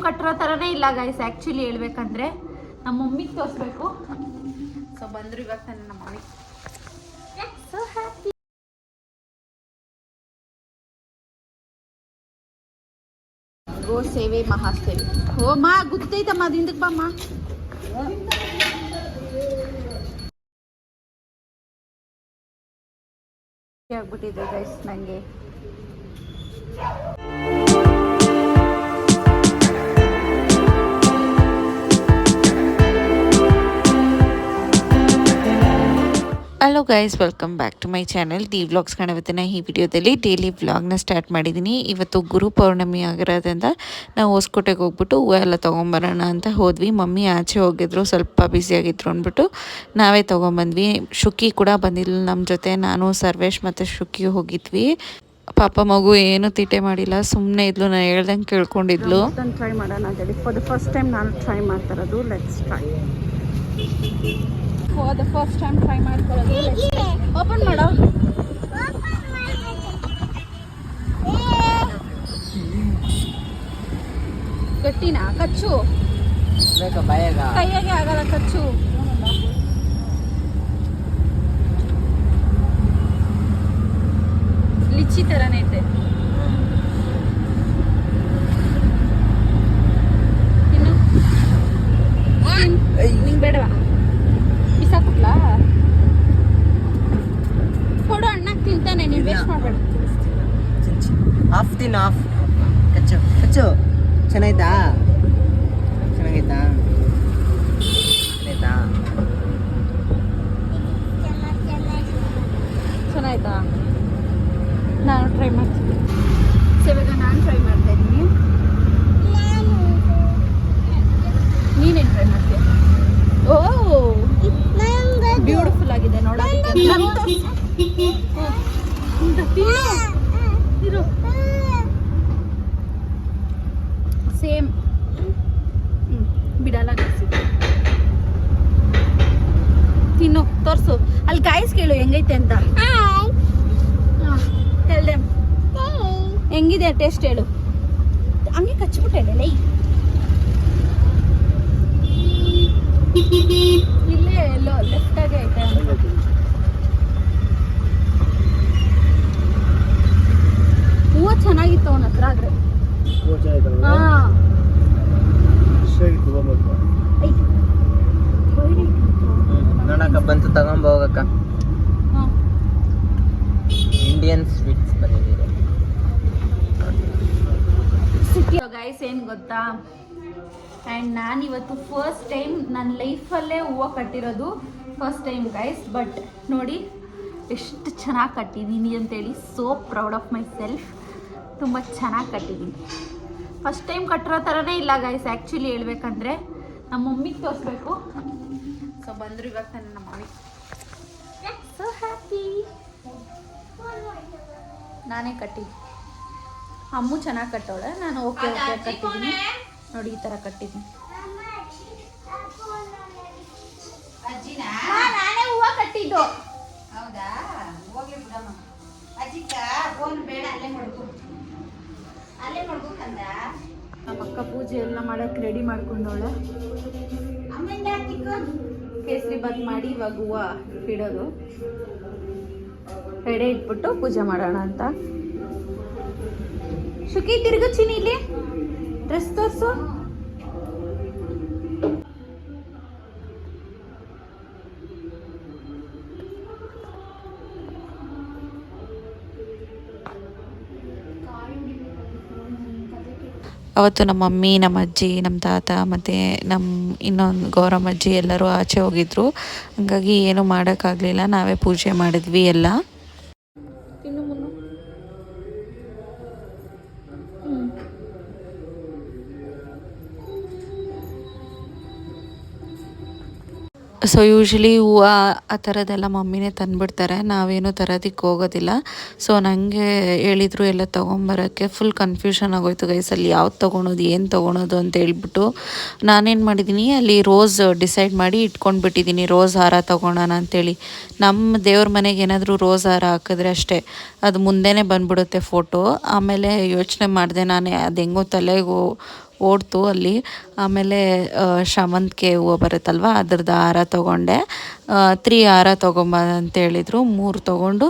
Time ಕಟ್ಟಿರೋ ಥರನೇ ಇಲ್ಲ ಗೈಸ್ ಆ್ಯಕ್ಚುಲಿ ಹೇಳ್ಬೇಕಂದ್ರೆ ನಮ್ಮ ಮಮ್ಮಿಗೆ ತೋರಿಸ್ಬೇಕು ಸೊ ಬಂದರು ಇವಾಗ ತಾನೆ ನಮ್ಮ ಮಮ್ಮಿ ಸೊ ಗೋ ಸೇವೆ ಮಹಾಸೇವೆ ಓ ಮಾ ಗುತ್ತೈತಮ್ಮ ಅದು ಹಿಂದಕ್ಕೆ ಬಾಮ್ಮ ಆಗ್ಬಿಟ್ಟಿದೆ ಗೈಸ್ ನನಗೆ hello guys welcome back to my channel the vlogs ಕಾಣುವತ್ತಿನ ಈ ವಿಡಿಯೋದಲ್ಲಿ ಡೈಲಿ ವ್ಲಾಗ್ನ ಸ್ಟಾರ್ಟ್ ಮಾಡಿದ್ದೀನಿ. ಇವತ್ತು ಗುರು ಪೌರ್ಣಮಿ ಆಗಿರೋದ್ರಿಂದ ನಾವು ಹೊಸಕೋಟೆಗೆ ಹೋಗ್ಬಿಟ್ಟು ಹೂವು ಎಲ್ಲ ತೊಗೊಂಬರೋಣ ಅಂತ ಹೋದ್ವಿ. ಮಮ್ಮಿ ಆಚೆ ಹೋಗಿದ್ರು, ಸ್ವಲ್ಪ ಬ್ಯುಸಿಯಾಗಿದ್ರು ಅಂದ್ಬಿಟ್ಟು ನಾವೇ ತೊಗೊಂಬಂದ್ವಿ. ಶುಕಿ ಕೂಡ ಬಂದಿಲ್ಲ ನಮ್ಮ ಜೊತೆ, ನಾನು, ಸರ್ವೇಶ್ ಮತ್ತು ಶುಕಿ ಹೋಗಿದ್ವಿ. ಪಾಪ ಮಗು ಏನು ತೀಟೆ ಮಾಡಿಲ್ಲ ಸುಮ್ಮನೆ ಇದ್ಲು, ನಾನು ಹೇಳ್ದಂಗೆ ಕೇಳ್ಕೊಂಡಿದ್ಲು. ಟ್ರೈ ಮಾಡೋಣ ಫಾರ್ ದ ಫಸ್ಟ್ ಟೈಮ್ ನಾನು ಟ್ರೈ ಮಾಡ್ತಾ ಇರೋದು let's try for the first time try ಮಾಡ್ಕೊಳ್ಳೋದು. ಓಪನ್ ಮಾಡೋ. ಗಟ್ಟಿನಾ? ಕಚ್ಚು. ಕೈಯಾಗೆ ಆಗಲ್ಲ ಕಚ್ಚು. ಲಿಚ್ಚಿ ಥರನೇ ಐತೆ ಇನ್ನು ನಿಂಗೆ ಬೇಡವಾ ಬಿಸಾಕ್ಬಿಟ್ಲಾ ಕೊಡು ಅಣ್ಣ ತಿಂತಾನೆ ನೀನು ವೇಸ್ಟ್ ಮಾಡಬೇಡ ಆಫ್ ತಿನ್ ಆಫ್ ಕಚ್ಚು ಕಚ್ಚು ಚೆನ್ನಾಯ್ತಾ ಚೆನ್ನಾಗೈತಾ ಚೆನ್ನಾಯ್ತಾ ಚೆನ್ನಾಯ್ತಾ ನಾನು ಟ್ರೈ ಮಾಡ್ತೀನಿ. ಸೊ ಇವಾಗ ನಾನು ಟ್ರೈ ಮಾಡ್ತಾ ಇದ್ದೀನಿ. ನೀನೇನು ಟ್ರೈ ಮಾಡ್ತೀಯ? ಓ ಬ್ಯೂಟಿಫುಲ್ ಆಗಿದೆ ನೋಡೋ ಸೇಮ್ ಬಿಡಲ್ಲ. ತಿನ್ನು ತೋರಿಸು. ಅಲ್ಲಿ ಗಾಯ್ಸ್ ಕೇಳು ಹೆಂಗೈತೆ ಅಂತ. ಹೆಂಗಿದೆ ಟೇಸ್ಟ್ ಹೇಳು. ಹಂಗೆ ಕಚ್ಬಿಟ್ಟೆ ಲೈ. ಇಲ್ಲೇ ಎಲ್ಲೋ ಲೆಫ್ಟ್ ಆಗಿ ಐತೆ. ಹೂವು ಚೆನ್ನಾಗಿತ್ತು ಅವನ ಹತ್ರ ಆದ್ರೆ. ಹಾ. ಬಂತು ತಗೊಂಬ ಗೈಸ್ ಏನು ಗೊತ್ತಾ? ಆ್ಯಂಡ್ ನಾನಿವತ್ತು ಫಸ್ಟ್ ಟೈಮ್ ನನ್ನ ಲೈಫಲ್ಲೇ ಹೂವು ಕಟ್ಟಿರೋದು ಫಸ್ಟ್ ಟೈಮ್ ಗೈಸ್ ಬಟ್ ನೋಡಿ, ಎಷ್ಟು ಚೆನ್ನಾಗಿ ಕಟ್ಟಿದ್ದೀನಿ ಅಂತೇಳಿ so proud of myself ತುಂಬ ಚೆನ್ನಾಗಿ ಕಟ್ಟಿದ್ದೀನಿ. ಫಸ್ಟ್ ಟೈಮ್ ಕಟ್ಟಿರೋ ಥರನೇ ಇಲ್ಲ ಗೈಸ್ ಆ್ಯಕ್ಚುಲಿ ಹೇಳ್ಬೇಕಂದ್ರೆ ನಮ್ಮ ಮಮ್ಮಿಗೆ ತೋರಿಸ್ಬೇಕು. ಸೊ ಬಂದರು ಇವಾಗ ತಾನೆ ನಮ್ಮ ಮಮ್ಮಿ. ಸೊ ಹ್ಯಾಪಿ ನಾನೇ ಕಟ್ಟಿ. ಅಮ್ಮು ಚೆನ್ನಾಗಿ ಕಟ್ಟೋಳ ನಾನು ಓಕೆ ಓಕೆ ಕಟ್ಟಿದ್ದೀನಿ. ನೋಡಿ ಈ ಥರ ಕಟ್ಟಿದ್ದೀನಿ. ನಾನೇ ಹೂವು ಕಟ್ಟಿದ್ದು. ಹೌದಾ? ಹೋಗಿ ಬಿಡಮ್ಮ. ಅಜ್ಜಿಕ ಫೋನ್ ಬೇಡ ಅಲ್ಲೇ ಮಾಡ್ಕೊ ಅಲ್ಲೇ ಮಾಡ್ಬೇಕಂದ ನಮ್ಮ ಅಕ್ಕ ಪೂಜೆ ಎಲ್ಲ ಮಾಡಕ್ಕೆ ರೆಡಿ ಮಾಡ್ಕೊಂಡವಳೆ. ಕೇಸರಿ ಬಾತ್ ಮಾಡಿ ಇವಾಗ ಹೂವು ಇಡೋದು ಎಡೆ ಇಟ್ಬಿಟ್ಟು ಪೂಜೆ ಮಾಡೋಣ ಅಂತ. ಶುಕಿ, ತಿರ್ಗು ಚಿನಿ ಇಲ್ಲಿ. ಡ್ರೆಸ್ ತೋರಿಸು. ಅವತ್ತು ನಮ್ಮ ಮಮ್ಮಿ, ನಮ್ಮ ಅಜ್ಜಿ, ನಮ್ಮ ತಾತ, ಮತ್ತು ನಮ್ಮ ಇನ್ನೊಂದು ಗೌರಮ್ಮ ಅಜ್ಜಿ ಎಲ್ಲರೂ ಆಚೆ ಹೋಗಿದ್ರು. ಹಂಗಾಗಿ ಏನೂ ಮಾಡೋಕ್ಕಾಗಲಿಲ್ಲ. ನಾವೇ ಪೂಜೆ ಮಾಡಿದ್ವಿ ಎಲ್ಲ. ಸೊ ಯೂಶ್ವಲಿ ಹೂವು ಆ ಥರದ್ದೆಲ್ಲ ಮಮ್ಮಿನೇ ತಂದುಬಿಡ್ತಾರೆ. ನಾವೇನು ತರೋದಕ್ಕೆ ಹೋಗೋದಿಲ್ಲ. ಸೊ ನನಗೆ ಹೇಳಿದರು ಎಲ್ಲ ತೊಗೊಂಬರೋಕ್ಕೆ ಫುಲ್ ಕನ್ಫ್ಯೂಷನ್ ಆಗೋಯ್ತು ಗೈಸ್ ಅಲ್ಲಿ ಯಾವ್ದು ತೊಗೊಳೋದು, ಏನು ತೊಗೊಳೋದು ಅಂತ ಹೇಳ್ಬಿಟ್ಟು ನಾನೇನು ಮಾಡಿದ್ದೀನಿ ಅಲ್ಲಿ ರೋಸ್ ಡಿಸೈಡ್ ಮಾಡಿ ಇಟ್ಕೊಂಡ್ಬಿಟ್ಟಿದ್ದೀನಿ ರೋಸ್ ಹಾರ ತೊಗೊಳೋಣ ಅಂತೇಳಿ. ನಮ್ಮ ದೇವ್ರ ಮನೆಗೆ ಏನಾದರೂ ರೋಸ್ ಹಾರ ಹಾಕಿದ್ರೆ ಅಷ್ಟೇ. ಅದು ಮುಂದೆನೇ ಬಂದ್ಬಿಡುತ್ತೆ ಫೋಟೋ ಆಮೇಲೆ ಯೋಚನೆ ಮಾಡಿದೆ ನಾನೇ, ಅದು ಹೆಂಗೋ ತಲೆಗೆ ಓಡ್ತು ಅಲ್ಲಿ. ಆಮೇಲೆ ಶಾಮಂತಿಗೆ ಹೂವು ಬರುತ್ತಲ್ವ ಅದ್ರದ್ದು ಹಾರ ತೊಗೊಂಡೆ. ತ್ರೀ ಹಾರ ತೊಗೊಂಬ ಅಂತ ಹೇಳಿದರು. ಮೂರು ತೊಗೊಂಡು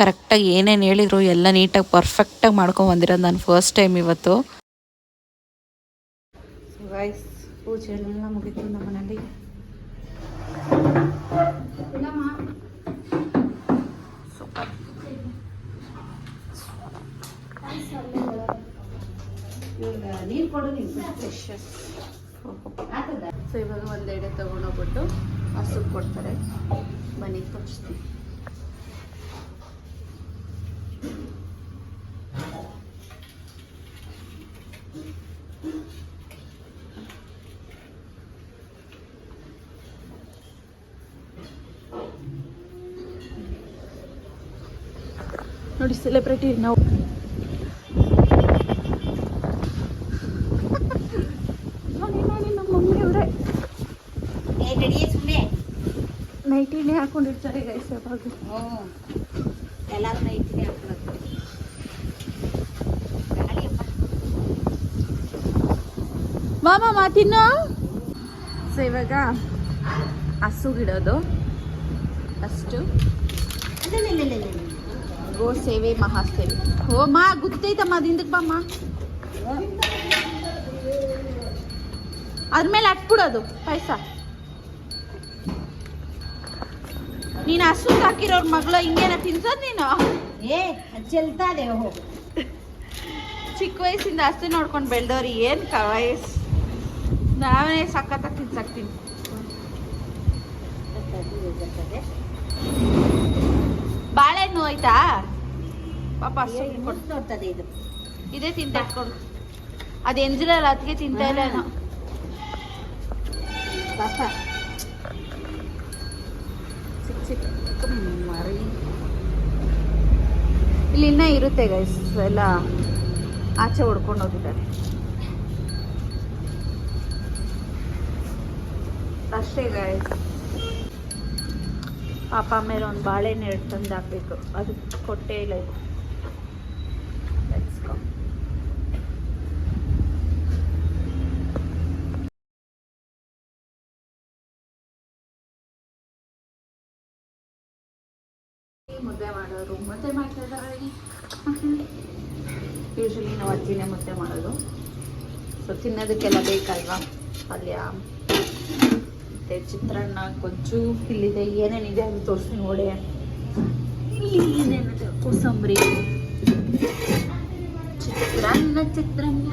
ಕರೆಕ್ಟಾಗಿ ಏನೇನು ಹೇಳಿದರು ಎಲ್ಲ ನೀಟಾಗಿ ಪರ್ಫೆಕ್ಟಾಗಿ ಮಾಡ್ಕೊಂಡು ಬಂದಿರೋದು ನಾನು ಫಸ್ಟ್ ಟೈಮ್ ಇವತ್ತು. ರೈಸ್ ಪೂಜೆ ಎಲ್ಲ ಮುಗಿತು ನಮ್ಮ ಮನೇಲಿ ನೀರು ಕೊಡು ನೀನು ಸೊ ಇವಾಗ ಒಂದೆಡೆ ತೊಗೊಂಡೋಗ್ಬಿಟ್ಟು ಹಸು ಕೊಡ್ತಾರೆ ಮನೆಗೆ ತೋರಿಸ್ತೀನಿ ನೋಡಿ ಸೆಲೆಬ್ರಿಟಿ ನಾವು ನೋಡಿ ನೋಡಿ ನಮ್ಮ ಮಮ್ಮಿ ಅವರೇ ಏ ನಡಿಯೇ ಸುಮ್ಮನೆ ನೈಟಿನೇ ಹಾಕೊಂಡಿರ್ತಾರೆ ಗೈಸ್ ಯಾವಾಗ ಹ್ಞೂ ಎಲ್ಲರೂ ನೈಟ್ನೇ ಹಾಕೊಳ್ಳೋದು ಗಾಳಿಯಪ್ಪ ಮಾಮ ಮಾ ತಿನ್ನು. ಸೊ ಇವಾಗ ಹಸುಗಿಡೋದು ಅಷ್ಟು. ಗೋ ಸೇವೆ ಮಹಾಸೇವೆ ಓ ಮಾ ಗೊತ್ತೈತಮ್ಮ ಅದಿಂದಕ್ಕೆ ಬಾಮ್ಮ ಅದ್ರ ಮೇಲೆ ಹಾಕ್ಬಿಡೋದು ಪಾಯಸ. ನೀನು ಹಸು ಹಾಕಿರೋರ್ ಮಗಳು ಹಿಂಗೇನ ತಿನ್ಸೋದು ನೀನು? ಏ ಚೆಲ್ತಾನೆ ಹೋಗು ಚಿಕ್ಕ ವಯಸ್ಸಿಂದ ಹಸು ನೋಡ್ಕೊಂಡು ಬೆಳೆದವ್ರಿ ಏನು ಕ ವಯಸ್ಸು ನಾವೇ ಸಕ್ಕತ್ತ ತಿನ್ಸಾಕ್ತೀನಿ. ಬಾಳೆಹಣ್ಣು ಆಯ್ತಾ ಪಾಪ ಹಸು ನೋಡ್ತದೆ ಇದು. ಇದೇ ತಿಂತಾ ಕೊಡು ಅದು ಎಂಜಿಲಲ್ಲ ಅದಕ್ಕೆ ತಿಂತಾ ಇಲ್ಲ ನಾವು ಪಾಪ. ಮರಿ ಇಲ್ಲಿ ಇನ್ನೂ ಇರುತ್ತೆ ಗೈಸ್ ಎಲ್ಲ ಆಚೆ ಹೊಡ್ಕೊಂಡು ಹೋಗಿದ್ದಾರೆ ಅಷ್ಟೇ ಗೈಸ್ ಪಾಪ ಮೇಲೆ ಒಂದು ಬಾಳೆಹಣ್ಣು ಎರಡು ತಂದು ಹಾಕ್ಬೇಕು ಅದು ಕೊಟ್ಟೇ ಇಲ್ಲ ಇದು ಮುದ್ದೆ ಮಾಡೋರು, ಮುದ್ದೆ ಮಾಡ್ತಾ ಇದ್ದಾರೆ ಯೂಶಲಿ ನಾವು ಅಜ್ಜಿನೇ ಮುದ್ದೆ ಮಾಡೋದು. ಸೊ ತಿನ್ನೋದಕ್ಕೆಲ್ಲ ಬೇಕಲ್ವಾ? ಪಲ್ಯ ಮತ್ತು ಚಿತ್ರಾನ್ನ, ಗೊಜ್ಜು ಇಲ್ಲಿದೆ, ಏನೇನಿದೆ ಅದು ತೋರಿಸಿ ನೋಡಿ. ಇಲ್ಲಿ ಏನೇನಿದೆ ಕೋಸಂಬರಿ. ಚಿತ್ರಾನ್ನ ಚಿತ್ರಾನ್ನ.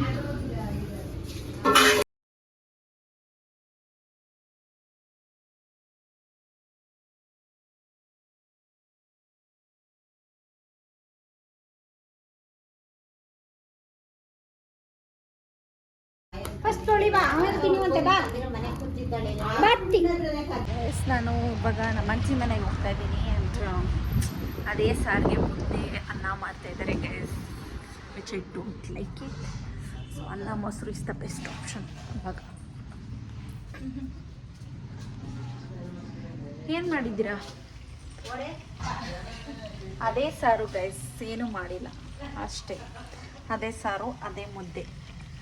ನಾನು ಇವಾಗ ನಮ್ಮ ಅಜ್ಜಿ ಮನೆಗೆ ಹೋಗ್ತಾ ಇದ್ದೀನಿ ಅಂತ ಅದೇ ಸಾರಿಗೆ ಮುದ್ದೆ ಅನ್ನ ಮಾಡ್ತಾ ಇದ್ದಾರೆ gas which I don't like it so ಅನ್ನ ಮೊಸರು ಇಸ್ ದ ಬೆಸ್ಟ್ ಆಪ್ಷನ್ ಇವಾಗ. ಏನು ಮಾಡಿದ್ದೀರಾ? ಅದೇ ಸಾರು ಗೈಸ್ ಏನು ಮಾಡಿಲ್ಲ. ಅಷ್ಟೇ. ಅದೇ ಸಾರು ಅದೇ ಮುದ್ದೆ.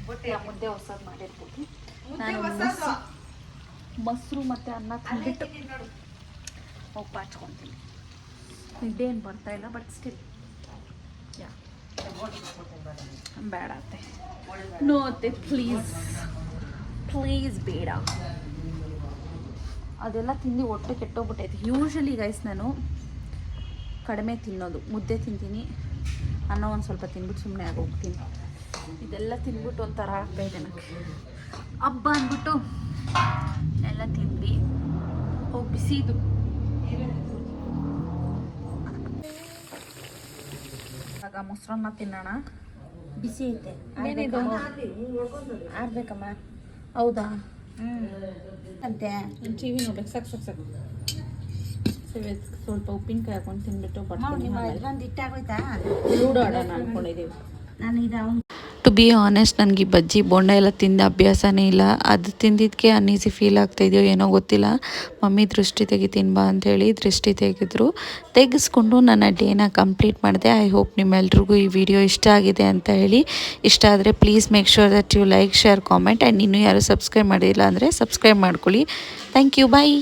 ಮುದ್ದೆ ಹೊಸದು ಮಾಡಿರ್ಬೋದು ನಾನು ಮೊಸರು ಮತ್ತೆ ಅನ್ನ ತಿಂದ್ಬಿಟ್ಟು ಉಪ್ಪು ಹಚ್ಕೊತೀನಿ. ಇದೇನು ಬರ್ತಾ ಇಲ್ಲ ಬಟ್ ಸ್ಟಿಲ್ ಯಾ. ಬೇಡ ಅತ್ತೆ. ನೋ ಅತ್ತೆ ಪ್ಲೀಸ್ ಪ್ಲೀಸ್ ಬೇಡ. ಅದೆಲ್ಲ ತಿಂದು ಹೊಟ್ಟೆ ಕೆಟ್ಟೋಗ್ಬಿಟ್ಟೈತೆ. ಯೂಶ್ವಲಿ ಗೈಸ್ ನಾನು ಕಡಿಮೆ ತಿನ್ನೋದು. ಮುದ್ದೆ ತಿಂತೀನಿ. ಅನ್ನ ಒಂದು ಸ್ವಲ್ಪ ತಿಂದ್ಬಿಟ್ಟು ಸುಮ್ಮನೆ ಆಗೋಗ್ತೀನಿ. ಇದೆಲ್ಲ ತಿಂದ್ಬಿಟ್ಟು ಒಂಥರ ಆಗ್ತಾಯಿದೆ ನನಗೆ. ಹಬ್ಬ ಅಂದ್ಬಿಟ್ಟು ಎಲ್ಲ ತಿಂದ್ವಿ. ಹೋಗಿ ಬಿಸಿದು ಇವಾಗ ಮೊಸರನ್ನ ತಿನ್ನೋಣ. ಬಿಸಿ ಐತೆ. ಆರ್ಬೇಕಮ್ಮ. ಹೌದಾ? ಅಂತೆ. ಟಿ ವಿ ನೋಡ್ಬೇಕು. ಸಾಕು ಸಾಕು ಸಾಕು. ಸೇವೆ ಸ್ವಲ್ಪ ಉಪ್ಪಿನಕಾಯಿ ಹಾಕೊಂಡು ತಿನ್ಬಿಟ್ಟು ಬಟ್ಟೆ ಬರ್ತೀನಿ ಇಟ್ಟಾಗೋಯ್ತಾ ಲೂಡೋ ಆಡೋಣ ಅನ್ಕೊಂಡಿದ್ದೀವಿ ನಾನು ಇದು ಅವ್ನು ಬಿ ಆನೆಸ್ಟ್ ನನಗೆ ಈ ಬಜ್ಜಿ, ಬೋಂಡ ಎಲ್ಲ ತಿಂದ ಅಭ್ಯಾಸನೇ ಇಲ್ಲ. ಅದು ತಿಂದಿದ್ದಕ್ಕೆ ಅನ್ನೀಸಿ ಫೀಲ್ ಆಗ್ತಾಯಿದೆಯೋ ಏನೋ ಗೊತ್ತಿಲ್ಲ. ಮಮ್ಮಿ ದೃಷ್ಟಿ ತೆಗಿ ಬಾ ಅಂಥೇಳಿ ದೃಷ್ಟಿ ತೆಗೆದ್ರು. ತೆಗೆಸ್ಕೊಂಡು ನನ್ನ ಡೇನ ಕಂಪ್ಲೀಟ್ ಮಾಡಿದೆ. ಐ ಹೋಪ್ ನಿಮ್ಮೆಲ್ರಿಗೂ ಈ ವಿಡಿಯೋ ಇಷ್ಟ ಆಗಿದೆ ಅಂತ ಹೇಳಿ. ಇಷ್ಟ ಆದರೆ please make sure that you like share comment and ಇನ್ನೂ ಯಾರು ಸಬ್ಸ್ಕ್ರೈಬ್ ಮಾಡಿಲ್ಲ ಅಂದರೆ ಸಬ್ಸ್ಕ್ರೈಬ್ ಮಾಡ್ಕೊಳ್ಳಿ. Thank you bye